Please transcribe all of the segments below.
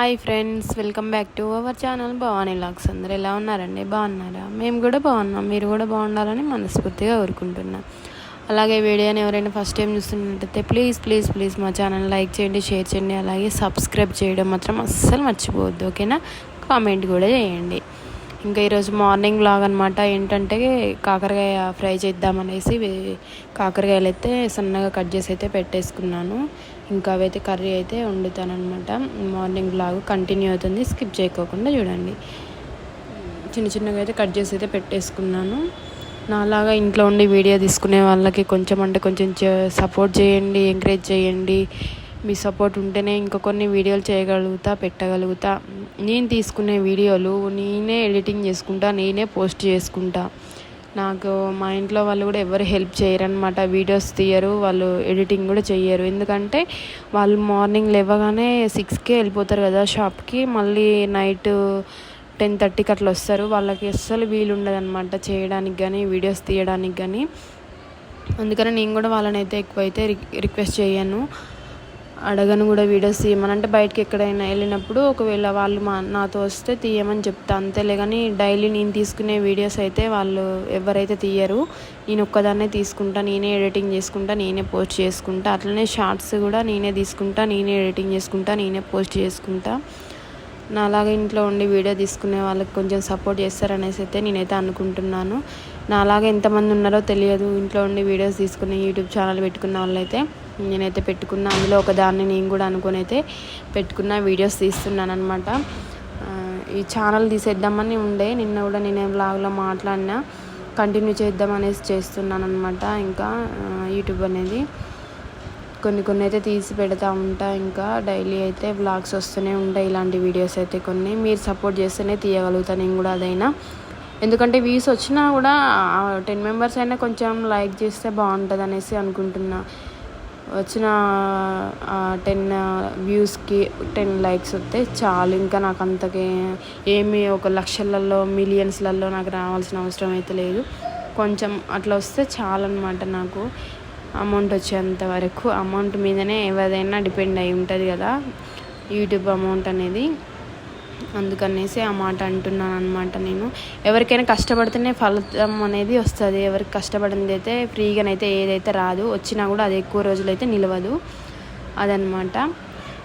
Hi friends welcome back to our channel Bhavani lakhs అందరు ఎలా ఉన్నారండి? బాగున్నారా? మేము కూడా బాగున్నాం. మీరు కూడా బాగుండాలని మనస్ఫూర్తిగా కోరుకుంటున్నాం. అలాగే వీడియోని ఎవరైనా ఫస్ట్ టైం చూస్తున్నట్టయితే ప్లీజ్ ప్లీజ్ ప్లీజ్ మా ఛానల్ లైక్ చేయండి షేర్ చేయండి. అలాగే సబ్స్క్రైబ్ చేయడం మాత్రం అస్సలు మర్చిపోవద్దు. ఓకేనా కామెంట్ కూడా చేయండి. ఇంకా ఈరోజు మార్నింగ్ బ్లాగ్ అనమాట ఏంటంటే కాకరకాయ ఫ్రై చేద్దామనేసి కాకరకాయలు అయితే సన్నగా కట్ చేసి అయితే పెట్టేసుకున్నాను. ఇంకా అవైతే కర్రీ అయితే వండుతానమాట మార్నింగ్ బ్లాగ్ కంటిన్యూ అవుతుంది. స్కిప్ చేయకోకుండా చూడండి. చిన్న చిన్నగా అయితే కట్ చేసి అయితే పెట్టేసుకున్నాను. నాలాగా ఇంట్లో ఉండి వీడియో తీసుకునే వాళ్ళకి కొంచెం అంటే కొంచెం సపోర్ట్ చేయండి ఎంకరేజ్ చేయండి. మీ సపోర్ట్ ఉంటేనే ఇంకా కొన్ని వీడియోలు చేయగలుగుతా పెట్టగలుగుతా. నేను తీసుకునే వీడియోలు నేనే ఎడిటింగ్ చేసుకుంటా నేనే పోస్ట్ చేసుకుంటా. నాకు మా ఇంట్లో వాళ్ళు కూడా ఎవరు హెల్ప్ చేయరనమాట వీడియోస్ తీయరు వాళ్ళు ఎడిటింగ్ కూడా చేయరు ఎందుకంటే వాళ్ళు మార్నింగ్ లేవగానే సిక్స్కే వెళ్ళిపోతారు కదా షాప్కి మళ్ళీ నైట్ టెన్ థర్టీకి అట్లా వస్తారు. వాళ్ళకి అస్సలు వీలు ఉండదన్నమాట చేయడానికి కానీ వీడియోస్ తీయడానికి కానీ. అందుకని నేను కూడా వాళ్ళని అయితే ఎక్కువైతే రిక్వెస్ట్ చేయను. అడగను కూడా వీడియోస్ తీయమని అంటే బయటకి ఎక్కడైనా వెళ్ళినప్పుడు ఒకవేళ వాళ్ళు మా నాతో వస్తే తీయమని చెప్తా. అంతేలే కానీ డైలీ నేను తీసుకునే వీడియోస్ అయితే వాళ్ళు ఎవరైతే తీయరు నేను ఒక్కదాన్నే తీసుకుంటా నేనే ఎడిటింగ్ చేసుకుంటా నేనే పోస్ట్ చేసుకుంటా. అట్లనే షార్ట్స్ కూడా నేనే తీసుకుంటా నేనే ఎడిటింగ్ చేసుకుంటా నేనే పోస్ట్ చేసుకుంటా. నాలాగా ఇంట్లో ఉండి వీడియో తీసుకునే వాళ్ళకి కొంచెం సపోర్ట్ చేస్తారనేసి అయితే నేనైతే అనుకుంటున్నాను. నాలాగా ఎంతమంది ఉన్నారో తెలియదు. ఇంట్లో ఉండి వీడియోస్ తీసుకుని యూట్యూబ్ ఛానల్ పెట్టుకున్న వాళ్ళైతే నేనైతే పెట్టుకున్న. అందులో ఒకదాన్ని నేను కూడా అనుకుని అయితే పెట్టుకున్న వీడియోస్ తీస్తున్నాను అనమాట ఈ ఛానల్ తీసేద్దామని ఉండే. నిన్న కూడా నేను బ్లాగ్లో మాట్లాడినా. కంటిన్యూ చేద్దాం అనేసి చేస్తున్నాను అనమాట ఇంకా యూట్యూబ్ అనేది. కొన్ని కొన్ని అయితే తీసి పెడతా ఉంటా ఇంకా. డైలీ అయితే బ్లాగ్స్ వస్తూనే ఉంటాయి. ఇలాంటి వీడియోస్ అయితే కొన్ని. మీరు సపోర్ట్ చేస్తేనే తీయగలుగుతాను నేను కూడా అదైనా. ఎందుకంటే వ్యూస్ వచ్చినా కూడా టెన్ మెంబర్స్ అయినా కొంచెం లైక్ చేస్తే బాగుంటుంది అనేసి అనుకుంటున్నా. వచ్చిన టెన్ వ్యూస్కి టెన్ లైక్స్ వస్తే చాలు. ఇంకా నాకు అంతకే ఏమి ఒక లక్షలలో మిలియన్స్లలో నాకు రావాల్సిన అవసరం అయితే లేదు. కొంచెం అట్లా వస్తే చాలన్నమాట నాకు. అమౌంట్ వచ్చేంత వరకు. అమౌంట్ మీదనే ఏదైనా డిపెండ్ అయి ఉంటుంది కదా. యూట్యూబ్ అమౌంట్ అనేది. అందుకనేసి ఆ మాట అంటున్నాను అనమాట నేను. ఎవరికైనా కష్టపడితేనే ఫలితం అనేది వస్తుంది. ఎవరికి కష్టపడింది అయితే ఫ్రీగానైతే ఏదైతే రాదు వచ్చినా కూడా అది ఎక్కువ రోజులైతే నిలవదు. అదనమాట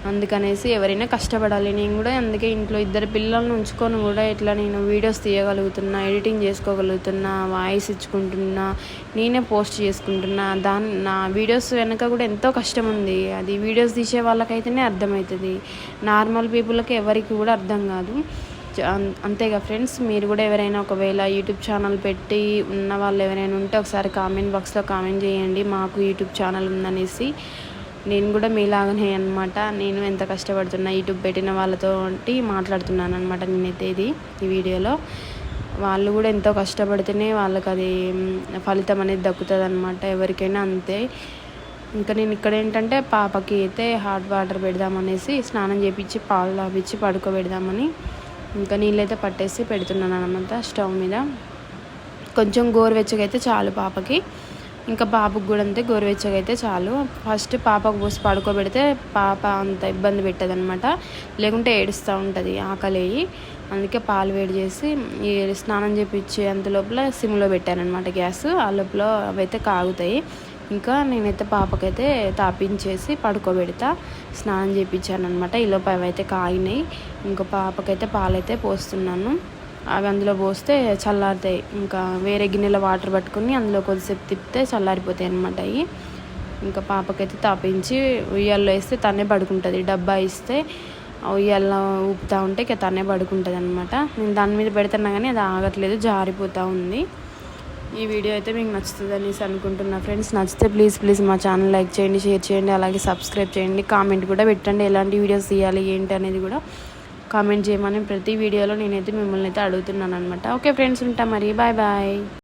అందుకనేసి ఎవరైనా కష్టపడాలి. నేను కూడా అందుకే ఇంట్లో ఇద్దరు పిల్లల్ని ఉంచుకొని కూడా ఇట్లా నేను వీడియోస్ తీయగలుగుతున్నా ఎడిటింగ్ చేసుకోగలుగుతున్నా వాయిస్ ఇచ్చుకుంటున్నా నేనే పోస్ట్ చేసుకుంటున్నా దాని నా వీడియోస్ వెనక కూడా ఎంతో కష్టం ఉంది. అది వీడియోస్ తీసే వాళ్ళకైతేనే అర్థమవుతుంది నార్మల్ పీపుల్కి ఎవరికి కూడా అర్థం కాదు. అంతేగా ఫ్రెండ్స్? మీరు కూడా ఎవరైనా ఒకవేళ యూట్యూబ్ ఛానల్ పెట్టి ఉన్న వాళ్ళు ఎవరైనా ఉంటే ఒకసారి కామెంట్ బాక్స్లో కామెంట్ చేయండి. మాకు యూట్యూబ్ ఛానల్ ఉందనేసి. నేను కూడా మీలాగనే అనమాట నేను ఎంత కష్టపడుతున్నా యూట్యూబ్ పెట్టిన వాళ్ళతో మాట్లాడుతున్నాను అనమాట నేనైతే ఇది ఈ వీడియోలో. వాళ్ళు కూడా ఎంతో కష్టపడితేనే వాళ్ళకి అది ఫలితం అనేది దక్కుతుంది అనమాట ఎవరికైనా అంతే. ఇంకా నేను ఇక్కడ ఏంటంటే పాపకి అయితే హాట్ వాటర్ పెడదామనేసి స్నానం చేపించి పాలు తాపించి పడుకోబెడదామని ఇంకా నీళ్ళైతే పట్టేసి పెడుతున్నాను అనమాట స్టవ్ మీద. కొంచెం గోరువెచ్చగా అయితే చాలు పాపకి. ఇంకా పాపకు కూడా అంతే గోరువెచ్చగా అయితే చాలు. ఫస్ట్ పాపకు పోసి పడుకోబెడితే పాప అంత ఇబ్బంది పెట్టదనమాట. లేకుంటే ఏడుస్తూ ఉంటుంది ఆకలి అందుకే పాలు వేడి చేసి ఈ స్నానం చేపించే అంత లోపల సిమ్లో పెట్టానమాట గ్యాస్. ఆ లోపల అవైతే కాగుతాయి. ఇంకా నేనైతే పాపకైతే తాపించేసి పడుకోబెడతా స్నానం చేయించాను అనమాట ఈ అవైతే కాగినాయి. ఇంకా పాపకైతే పాలైతే పోస్తున్నాను. అవి అందులో పోస్తే చల్లారుతాయి. ఇంకా వేరే గిన్నెలో వాటర్ పట్టుకుని అందులో కొద్దిసేపు తిప్పితే చల్లారిపోతాయి అనమాట అవి. ఇంకా పాపకైతే తాపించి ఉయ్యాల్లో వేస్తే తనే పడుకుంటుంది. డబ్బా ఇస్తే ఉయ్యాల్లో ఊపుతూ ఉంటే ఇక తనే పడుకుంటుంది అనమాట నేను దాని మీద పెడుతున్నా కానీ అది ఆగట్లేదు జారిపోతూ ఉంది. ఈ వీడియో అయితే మీకు నచ్చుతుంది అనేసి అనుకుంటున్నా ఫ్రెండ్స్. నచ్చితే ప్లీజ్ ప్లీజ్ మా ఛానల్ లైక్ చేయండి షేర్ చేయండి అలాగే సబ్స్క్రైబ్ చేయండి కామెంట్ కూడా పెట్టండి. ఎలాంటి వీడియోస్ తీయాలి ఏంటి అనేది కూడా కామెంట్ చేయమని ప్రతి వీడియోలో నేనైతే మిమ్మల్ని అయితే అడుగుతున్నాను అనమాట ఓకే ఫ్రెండ్స్ ఉంటా మరి. Bye bye.